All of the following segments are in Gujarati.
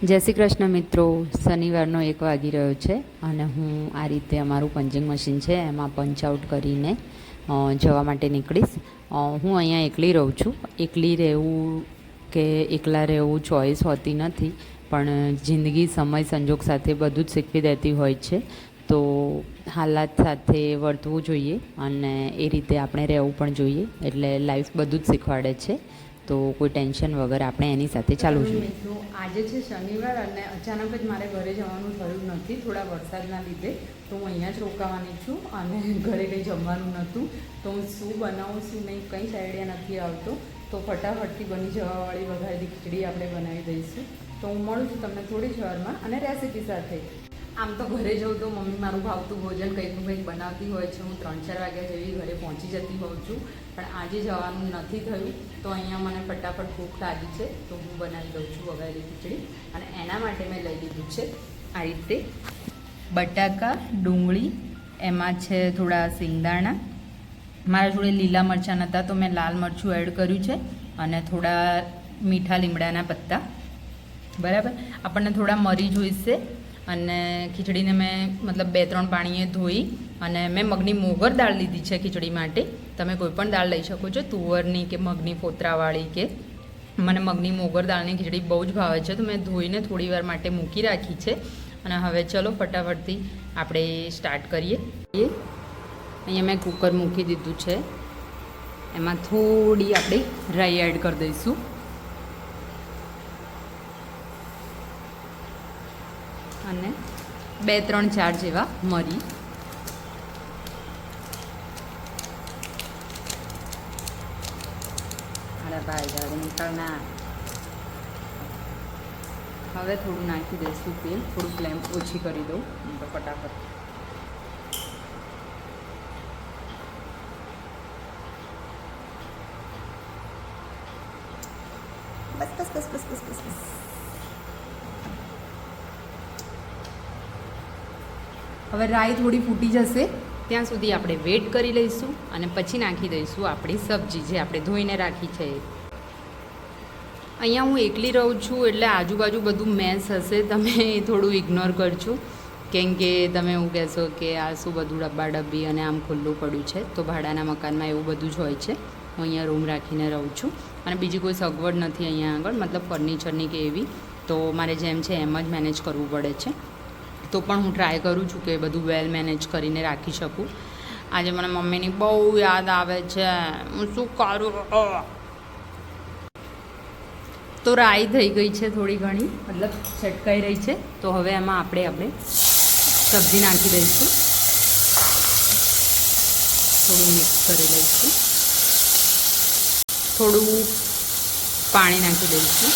જય શ્રી કૃષ્ણ મિત્રો. શનિવારનો એક વાગી રહ્યો છે અને હું આ રીતે અમારું પંચિંગ મશીન છે એમાં પંચ આઉટ કરીને જવા માટે નીકળીશ. હું અહીંયા એકલી રહું છું. એકલી રહેવું કે એકલા રહેવું ચોઈસ હોતી નથી, પણ જિંદગી, સમય, સંજોગ સાથે બધું જ શીખવી દેતી હોય છે. તો હાલાત સાથે વર્તવું જોઈએ અને એ રીતે આપણે રહેવું પણ જોઈએ, એટલે લાઈફ બધું જ શીખવાડે છે. તો કોઈ ટેન્શન વગર આપણે એની સાથે ચાલવું મિત્રો આજે છે શનિવાર અને અચાનક જ મારે ઘરે જવાનું થયું નથી થોડા વરસાદના લીધે. તો હું અહીંયા જ રોકાવાની છું અને ઘરે કંઈ જમવાનું નહોતું. તો હું શું બનાવું શું નહીં કંઈ જ આઈડિયા નથી આવતો. તો ફટાફટથી બની જવાવાળી વઘારેલી ખીચડી આપણે બનાવી દઈશું. તો હું મળું છું તમને થોડી જ વારમાં અને રેસીપી સાથે. આમ તો ઘરે જઉં તો મમ્મી મારું ભાવતું ભોજન કંઈક કંઈક બનાવતી હોય છે. હું ત્રણ ચાર વાગ્યા જેવી ઘરે પહોંચી જતી હોઉં છું. પણ આજે જવાનું નથી થયું. તો અહીંયા મને ફટાફટ ભૂખ લાગી છે. તો હું બનાવી દઉં છું વઘારેલી ખીચડી. અને એના માટે મેં લઈ લીધું છે આ રીતે બટાકા, ડુંગળી, એમાં છે થોડા સિંગદાણા. મારા જોડે લીલા મરચાં નહોતા, તો મેં લાલ મરચું એડ કર્યું છે અને થોડા મીઠા લીમડાના પત્તા. બરાબર? આપણને થોડા મરી જોઈશે. અને ખીચડીને મેં મતલબ બે ત્રણ પાણીએ ધોઈ અને મેં મગની મોગર દાળ લીધી છે ખીચડી માટે. તમે કોઈ પણ દાળ લઈ શકો છો, તુવરની કે મગની ફોતરાવાળી કે. મને મગની મોગર દાળની ખીચડી બહુ જ ભાવે છે, તો મેં ધોઈને થોડી વાર માટે મૂકી રાખી છે. અને હવે ચલો ફટાફટથી આપણે સ્ટાર્ટ કરીએ. અહીંયા મેં કુકર મૂકી દીધું છે. એમાં થોડી આપણે રાઈ એડ કરી દઈશું અને બે, ત્રણ, ચાર જેવા મરી. ભાઈ જલ્દી નીકળના હવે થોડું નાખી દઈશું તેલ, થોડું ફ્લેમ ઓછી કરી દઉં. તો ફટાફટ બસ બસ બસ બસ બસ બસ બસ હવે રાઈ થોડી ફૂટી જશે. ત્યાં સુધી આપણે વેટ કરી લઈશું અને પછી નાખી દઈશું આપણી સબ્જી જે આપણે ધોઈને રાખી છે. અહીંયા હું એકલી રહું છું એટલે આજુબાજુ બધું મેસ હશે. તમે થોડું ઇગ્નોર કરજો. કેમ કે તમે એવું કહેશો કે આ શું બધું ડબ્બા ડબ્બી અને આમ ખુલ્લું પડ્યું છે. તો ભાડાના મકાનમાં એવું બધું જ હોય છે. હું અહીંયા રૂમ રાખીને રહું છું. અને બીજી કોઈ સગવડ નથી અહીંયા આગળ. મતલબ ફર્નિચરની કે એવી. તો મારે જેમ છે એમ જ મેનેજ કરવું પડે છે. તો પણ હું ટ્રાય કરું છું કે બધું વેલ મેનેજ કરીને રાખી શકું. આજે મને મમ્મીની બહુ યાદ આવે છે. હું શું કરું? તો રાઈ થઈ ગઈ છે થોડી ઘણી. મતલબ છટકાઈ રહી છે. તો હવે એમાં આપણે આપણે સબ્જી નાખી દઈશું. થોડું મિક્સ કરી લઈશું. થોડું પાણી નાખી દઈશું.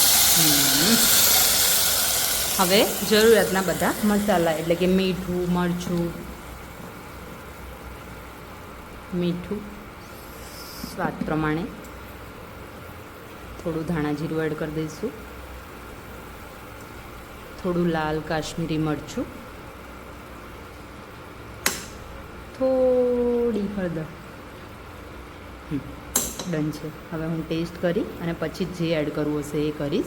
હવે જરૂરિયાતના બધા મસાલા એટલે કે મીઠું મરચું મીઠું સ્વાદ પ્રમાણે થોડું ધાણા જીરું એડ કરી દઈશું. થોડું લાલ કાશ્મીરી મરચું. થોડી હળદર. ડન છે. હવે હું ટેસ્ટ કરી અને પછી જે એડ કરવું હશે એ કરીશ.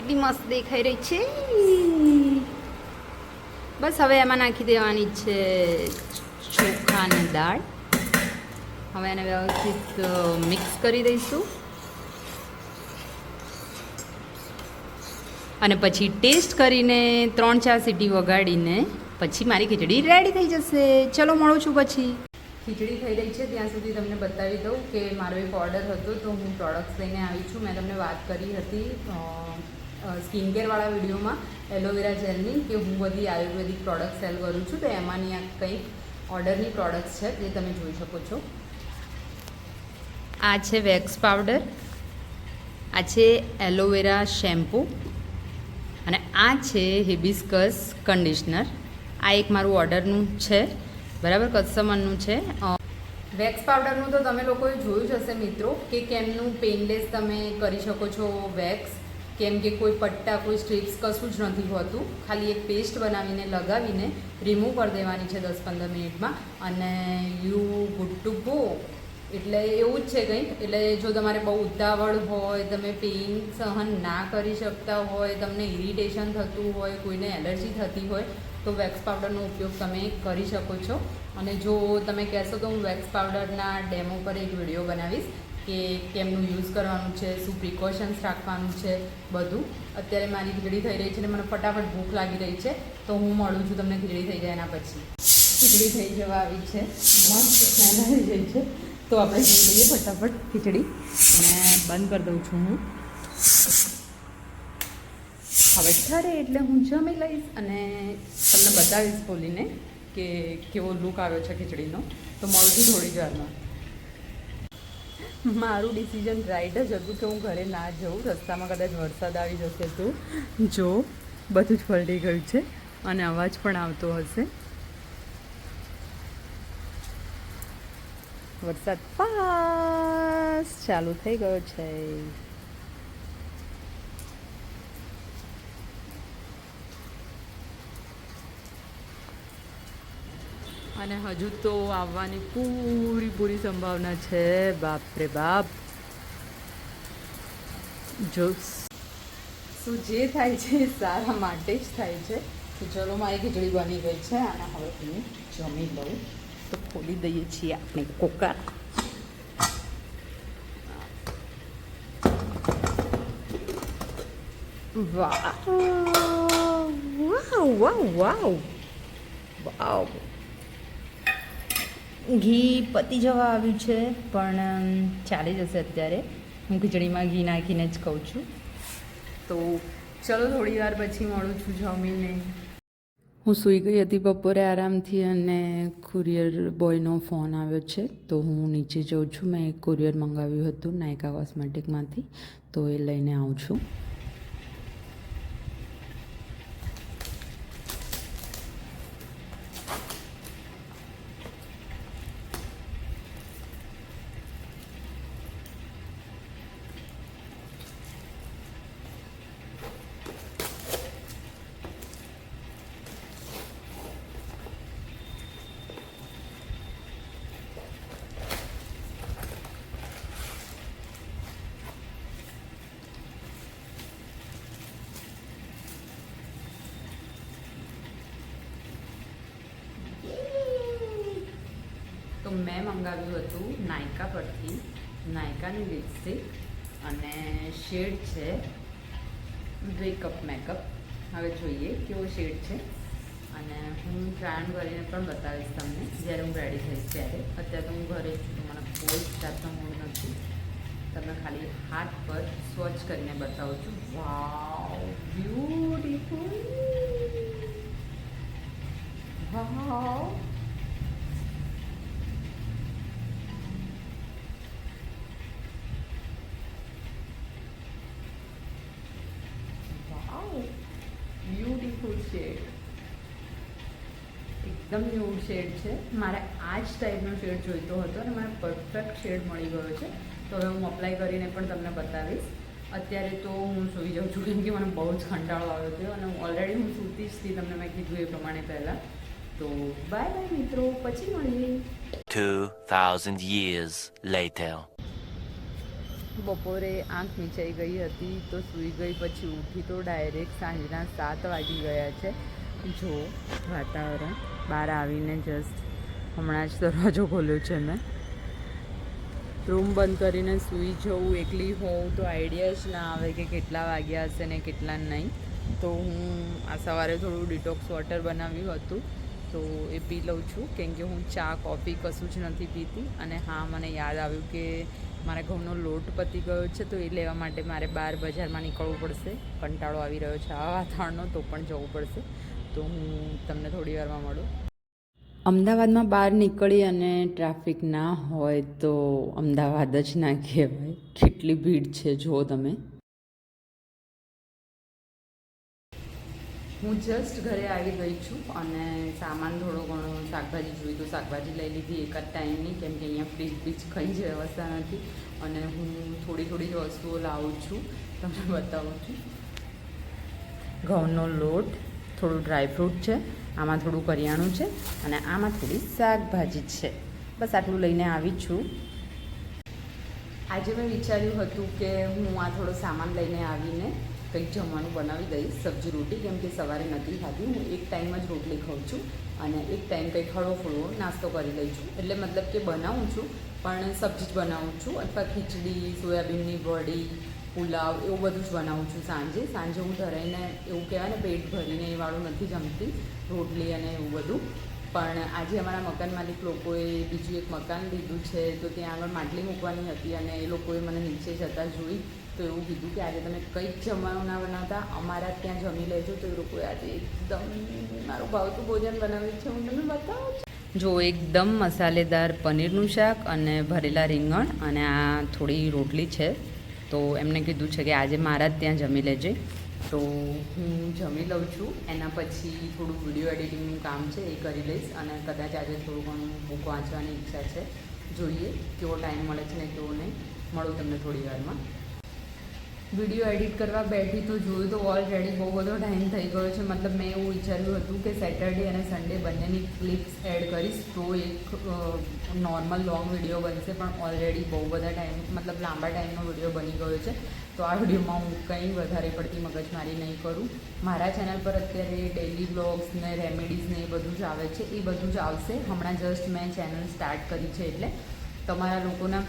કેટલી મસ્ત દેખાઈ રહી છે. બસ હવે એમાં નાખી દેવાની છે ચોખા અને દાળ. હવે એને વ્યવસ્થિત મિક્સ કરી દઈશું. અને પછી ટેસ્ટ કરીને ત્રણ ચાર સીટી વગાડીને પછી મારી ખીચડી રેડી થઈ જશે. ચલો મળું છું પછી. ખીચડી થઈ રહી છે, ત્યાં સુધી તમને બતાવી દઉં કે મારો એક ઓર્ડર હતો, તો હું પ્રોડક્ટ્સ લઈને આવી છું. મેં તમને વાત કરી હતી સ્કિન કેરવાળા વિડીયોમાં એલોવેરા જેલની કે હું બધી આયુર્વેદિક પ્રોડક્ટ સેલ કરું છું, તો એમાંની આ કંઈક ઓર્ડરની પ્રોડક્ટ્સ છે જે તમે જોઈ શકો છો. આ છે વેક્સ પાવડર, આ છે એલોવેરા શેમ્પૂ, અને આ છે હિબિસ્કસ કન્ડિશનર આ એક મારું ઓર્ડરનું છે, બરાબર કસ્ટમરનું છે. વેક્સ પાવડરનું તો તમે લોકોએ જોયું જ હશે મિત્રો કે કેમનું પેનલેસ તમે કરી શકો છો વેક્સ. કેમ કે કોઈ પટ્ટા, કોઈ સ્ટ્રીપ્સ કશું જ નથી હોતું. ખાલી એક પેસ્ટ બનાવીને, લગાવીને રિમૂવ કરી દેવાની છે દસ પંદર મિનિટમાં. અને યુ ગુડ ટુ ગો એટલે એવું જ છે કંઈક. એટલે જો તમારે બહુ ઉતાવળ હોય, તમે પેઇન સહન ના કરી શકતા હોય, તમને ઇરિટેશન થતું હોય, કોઈને એલર્જી થતી હોય, તો વેક્સ પાવડરનો ઉપયોગ તમે કરી શકો છો. અને જો તમે કહેશો તો હું વેક્સ પાવડરના ડેમો પર એક વીડિયો બનાવીશ કે કેમનું યુઝ કરવાનું છે, શું પ્રિકોશન્સ રાખવાનું છે, બધું. અત્યારે મારી ખીચડી થઈ રહી છે અને મને ફટાફટ ભૂખ લાગી રહી છે, તો હું મળું છું તમને ખીચડી થઈ જાય એના પછી. ખીચડી થઈ જવા આવી છે. મસ્ત આવી ગઈ છે. તો આપણે જોઈ લઈએ ફટાફટ ખીચડી અને બંધ કરી દઉં છું હું. હવે ઠરે એટલે હું જમી લઈશ અને તમને બતાવીશ બોલીને કે કેવો લુક આવ્યો છે ખીચડીનો તો મળું છું થોડી જ વારમાં. મારું ડિસિઝન રાઈટ જ હતું કે હું ઘરે ના જઉં. રસ્તામાં કદાચ વરસાદ આવી જશે તો જો બધું જ પલટી ગયું છે અને અવાજ પણ આવતો હશે. વરસાદ પાસ ચાલુ થઈ ગયો છે. અને હજુ તો આવવાની પૂરી પૂરી સંભાવના છે. બાપરે બાપ. જો શું જે થાય છે સારા માટે જ થાય છે. તો ચલો, મારી ખીચડી બની ગઈ છે અને હવે હું જમી લઉં. તો ખોલી દઈએ છીએ આપણે કોકા વાહ. વાવ વાવ વાવ વાવ. ઘી પતી જવા આવ્યું છે, પણ ચાલી જશે અત્યારે. હું ખીચડીમાં ઘી નાખીને જ કહું છું. તો ચલો થોડી વાર પછી મળું છું જમીને. હું સૂઈ ગઈ હતી બપોરે આરામથી અને કુરિયર બોયનો ફોન આવ્યો છે, તો હું નીચે જઉં છું. મેં એક કુરિયર મંગાવ્યું હતું, નાયકા કોસ્મેટિકમાંથી. તો એ લઈને આવું છું તો મેં મંગાવ્યું હતું નાયકા પરથી. નાયકાની લિપસ્ટિક અને શેડ છે બ્રેકઅપ મેકઅપ હવે જોઈએ કેવો શેડ છે. અને હું ટ્રાયલ કરીને પણ બતાવીશ તમને જ્યારે હું રેડી થઈશ ત્યારે. અત્યારે તો હું ઘરે છું, મને કોઈ જાતનો મૂડ નથી. તમે ખાલી હાથ પર સ્વચ્છ કરીને બતાવું છું. વાવ બ્યુટીફુલ વાવ એકદમ ન્યૂ શેડ છે. મારે આ જ ટાઈપનો શેડ જોઈતો હતો અને મને પરફેક્ટ શેડ મળી ગયો છે. તો હવે હું અપ્લાય કરીને પણ તમને બતાવીશ. અત્યારે તો હું સૂઈ જાઉં છું કેમ કે મને બહુ જ કંટાળો આવ્યો હતો અને હું ઓલરેડી હું સૂતી જ હતી તમને મેં કીધું એ પ્રમાણે પહેલાં. તો બાય બાય મિત્રો પછી મળીએ. 2,000 years later. બપોરે આંખ મીચાઈ ગઈ હતી તો સૂઈ ગઈ પછી ઉઠી તો ડાયરેક્ટ સાંજના સાત વાગી ગયા છે. જો વાતાવરણ. બહાર આવીને જસ્ટ હમણાં જ દરવાજો ખોલ્યો છે મેં. રૂમ બંધ કરીને સૂઈ જવું એકલી હોઉં તો આઈડિયા જ ના આવે કે કેટલા વાગ્યા હશે ને કેટલા નહીં. તો હું આ સવારે થોડું ડિટોક્સ વોટર બનાવ્યું હતું. તો એ પી લઉં છું. કેમ કે હું ચા કોફી કશું જ નથી પીતી. અને હા, મને યાદ આવ્યું કે મારા ઘઉંનો લોટ પતી ગયો છે, તો એ લેવા માટે મારે બહાર બજારમાં નીકળવું પડશે. કંટાળો આવી રહ્યો છે આ વાતાવરણનો, તો પણ જવું પડશે. તો હું તમને થોડી વારમાં મળું. અમદાવાદમાં બહાર નીકળી અને ટ્રાફિક ના હોય તો અમદાવાદ જ ના કહેવાય. કેટલી ભીડ છે જુઓ તમે. હું જસ્ટ ઘરે આવી ગઈ છું અને સામાન થોડો ઘણો શાકભાજી જોઈ તો શાકભાજી લઈ લીધી એક જ ટાઈમની કેમ કે અહીંયા ફ્રીજ બીજ કંઈ જ વ્યવસ્થા નથી. અને હું થોડી થોડી જ વસ્તુઓ લાવું છું. તમને બતાવું છું. ઘઉંનો લોટ થોડું ડ્રાયફ્રૂટ છે, આમાં થોડું કરિયાણું છે અને આમાં થોડી શાકભાજી છે. બસ આટલું લઈને આવી છું. આજે મેં વિચાર્યું હતું કે હું આ થોડો સામાન લઈને આવીને કંઈક જમવાનું બનાવી દઈશ, સબ્જી રોટી, કેમ કે સવારે નથી ખાધી. હું એક ટાઈમ જ રોટલી ખાઉં છું અને એક ટાઈમ કંઈક હળવો ફળવો નાસ્તો કરી લઉં છું. એટલે મતલબ કે બનાવું છું, પણ સબ્જી જ બનાવું છું, અથવા ખીચડી, સોયાબીનની વડી પુલાવ એવું બધું જ બનાવું છું સાંજે. સાંજે હું ધરાઈને એવું કહેવાય ને, પેટ ભરીને એ વાળું નથી જમતી, રોટલી અને એવું બધું. પણ આજે અમારા મકાન માલિક લોકોએ બીજું એક મકાન લીધું છે, તો ત્યાં આગળ માટલી મૂકવાની હતી અને એ લોકોએ મને નીચે જતાં જોઈ, તો એવું કીધું કે આજે તમે કંઈક જમવાનું બનાવતા, અમારા ત્યાં જમી લેજો. તો એ લોકોએ આજે એકદમ મારું ભાવતું ભોજન બનાવ્યું છે. હું તમને બતાવું છું. જો એકદમ મસાલેદાર પનીરનું શાક અને ભરેલા રીંગણ અને આ થોડી રોટલી છે. તો એમને કીધું છે કે આજે મારા જ ત્યાં જમી લેજે. તો હું જમી લઉં છું. એના પછી થોડું વીડિયો એડિટિંગનું કામ છે એ કરી લઈશ અને કદાચ આજે થોડું ઘણું બુક વાંચવાની ઈચ્છા છે. જોઈએ કેવો ટાઈમ મળે છે ને કેવો નહીં. મળું તમને થોડી વારમાં. વીડિયો એડિટ કરવા બેઠી તો જોયું તો ઓલરેડી બહુ બધો ટાઈમ થઈ ગયો છે. મતલબ મેં એવું વિચાર્યું હતું કે સેટરડે અને સન્ડે બંનેની ક્લિપ્સ એડ કરીશ તો એક નોર્મલ લોંગ વીડિયો બનશે, પણ ઓલરેડી બહુ બધા ટાઈમ મતલબ લાંબા ટાઈમનો વીડિયો બની ગયો છે. તો આ વિડીયોમાં હું કંઈ વધારે પડતી મગજમારી નહીં કરું. મારા ચેનલ પર અત્યારે ડેલી બ્લોગ્સ ને રેમેડીઝ ને એ બધું જ આવે છે. એ બધું જ આવશે. હમણાં જસ્ટ મેં ચેનલ સ્ટાર્ટ કરી છે એટલે તમારા લોકોના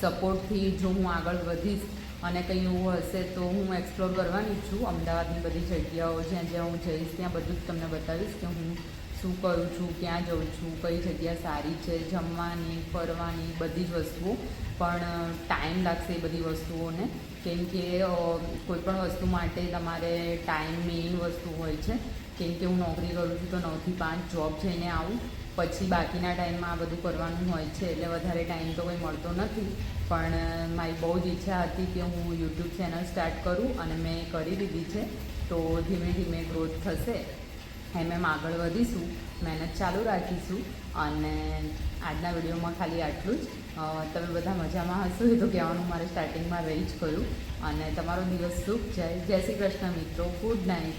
સપોર્ટથી જો હું આગળ વધીશ અને કંઈ એવું હશે તો હું એક્સપ્લોર કરવાની છું. અમદાવાદની બધી જગ્યાઓ, જ્યાં જ્યાં હું જઈશ, ત્યાં બધું જ તમને બતાવીશ કે હું શું કરું છું, ક્યાં જઉં છું, કઈ જગ્યા સારી છે, જમવાની, ફરવાની, બધી જ વસ્તુઓ. પણ ટાઈમ લાગશે એ બધી વસ્તુઓને. કેમ કે કોઈપણ કોઈ પણ વસ્તુ માટે તમારે ટાઈમ મેઇન વસ્તુ હોય છે. કેમ કે હું નોકરી કરું છું તો નવથી પાંચ જોબ જઈને આવું. પછી બાકીના ટાઈમમાં આ બધું કરવાનું હોય છે, એટલે વધારે ટાઈમ તો કોઈ મળતો નથી. પણ મારી બહુ જ ઈચ્છા હતી કે હું યુટ્યુબ ચેનલ સ્ટાર્ટ કરું અને મેં કરી દીધી છે. તો ધીમે ધીમે ગ્રોથ થશે. એમ એમ આગળ વધીશું. મહેનત ચાલુ રાખીશું. અને આજના વિડીયોમાં ખાલી આટલું જ. તમે બધા મજામાં હશો? એ તો કહેવાનું મારે સ્ટાર્ટિંગમાં રહી જ કર્યું અને તમારો દિવસ શુભ જાય. જય શ્રી કૃષ્ણ મિત્રો. Good night